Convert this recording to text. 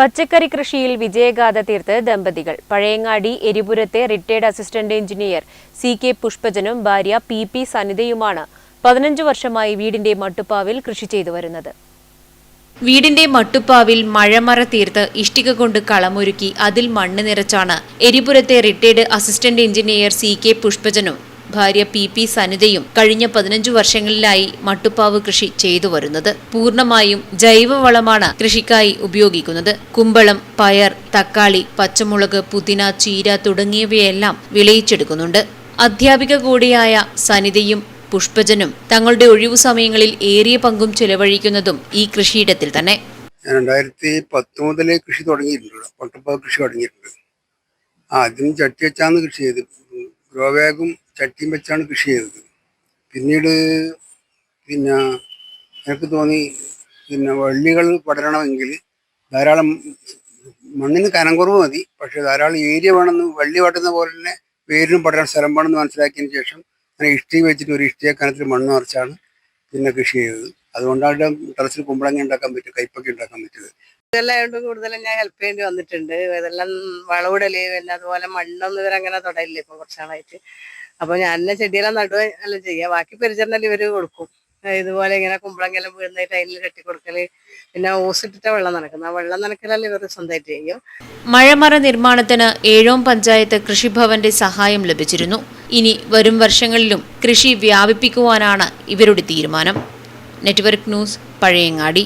പച്ചക്കറി കൃഷിയിൽ വിജയഗാഥ തീർത്ത് ദമ്പതികൾ. Pazhayangadi എരിപുരത്തെ retired assistant engineer C K പുഷ്പജനും ഭാര്യ പി പി സനിതയുമാണ് പതിനഞ്ചു വർഷമായി വീടിന്റെ മട്ടുപ്പാവിൽ കൃഷി ചെയ്തു വരുന്നത്. വീടിന്റെ മട്ടുപ്പാവിൽ മഴമറ തീർത്ത് ഇഷ്ടിക കൊണ്ട് കളമൊരുക്കി അതിൽ മണ്ണ് നിറച്ചാണ് എരിപുരത്തെ retired assistant engineer C K പുഷ്പജനും ഭാര്യ പി പി സനിതയും കഴിഞ്ഞ പതിനഞ്ചു വർഷങ്ങളിലായി മട്ടുപ്പാവ് കൃഷി ചെയ്തു വരുന്നത്. പൂർണമായും ജൈവവളമാണ് കൃഷിക്കായി ഉപയോഗിക്കുന്നത്. കുമ്പളം പയർ തക്കാളി പച്ചമുളക് പുതിന ചീര തുടങ്ങിയവയെല്ലാം വിളയിച്ചെടുക്കുന്നുണ്ട്. അധ്യാപിക കൂടിയായ സനിതയും പുഷ്പജനും തങ്ങളുടെ ഒഴിവു സമയങ്ങളിൽ ഏറിയ പങ്കും ചെലവഴിക്കുന്നതും ഈ കൃഷിയിടത്തിൽ തന്നെ. ഞാൻ രണ്ടായിരത്തി പത്ത് മുതലേ കൃഷി തുടങ്ങിയിട്ടുണ്ട്. പട്ടുപ്പാവ് കൃഷി തുടങ്ങിയിട്ടുണ്ട്. ആദ്യം ചട്ടി വെച്ചാന്ന് കൃഷി ചെയ്ത് ഗ്രോ ബാഗും ചട്ടിയും വെച്ചാണ് കൃഷി ചെയ്തത്. പിന്നീട് പിന്നെ എനിക്ക് തോന്നി പിന്നെ വള്ളികൾ പടരണമെങ്കിൽ ധാരാളം മണ്ണിന് കനം കുറവ് മതി. പക്ഷെ ധാരാളം ഏരിയ വേണമെന്ന് വള്ളി പട്ടുന്ന പോലെ തന്നെ വേരിനും പടരാൻ സ്ഥലം വേണമെന്ന് മനസ്സിലാക്കിയതിന് ശേഷം അങ്ങനെ ഇഷ്ടി വെച്ചിട്ട് ഒരു ഇഷ്ടിയെ കനത്തിൽ മണ്ണ് നിറച്ചാണ് പിന്നെ കൃഷി ചെയ്തത്. അതുകൊണ്ടാണ് ടെറസിൽ കുമ്പളങ്ങ ഉണ്ടാക്കാൻ പറ്റും കൈപ്പൊക്കെ ഉണ്ടാക്കാൻ പറ്റിയത്. ഇതെല്ലാം കൂടുതലും ഞാൻ ഹെൽപ്പ് ചെയ്യേണ്ടി വന്നിട്ടുണ്ട്. ഇതെല്ലാം വളവിടൽ പിന്നെ അതുപോലെ മണ്ണൊന്നും ഇവരങ്ങനെ തൊടയില്ല ഇപ്പൊ കുറച്ചാളായിട്ട്. അപ്പൊ ഞാൻ തന്നെ ചെടിയെല്ലാം നടുക എല്ലാം ചെയ്യുക ബാക്കി പരിചരണം ഇവർ കൊടുക്കും. ഇതുപോലെ ഇങ്ങനെ കുമ്പളങ്ങെല്ലാം വീഴുന്നതായിട്ട് അതിൽ കെട്ടി കൊടുക്കൽ പിന്നെ ഓസിട്ടിട്ട വെള്ളം നനക്കുന്നത് ആ വെള്ളം നനക്കലെല്ലാം ഇവർ സ്വന്തമായിട്ട് ചെയ്യും. മഴമറ നിർമ്മാണത്തിന് ഏഴോം പഞ്ചായത്ത് കൃഷിഭവന്റെ സഹായം ലഭിച്ചിരുന്നു. ഇനി വരും വർഷങ്ങളിലും കൃഷി വ്യാപിപ്പിക്കുവാനാണ് ഇവരുടെ തീരുമാനം. Network news Pazhayangadi.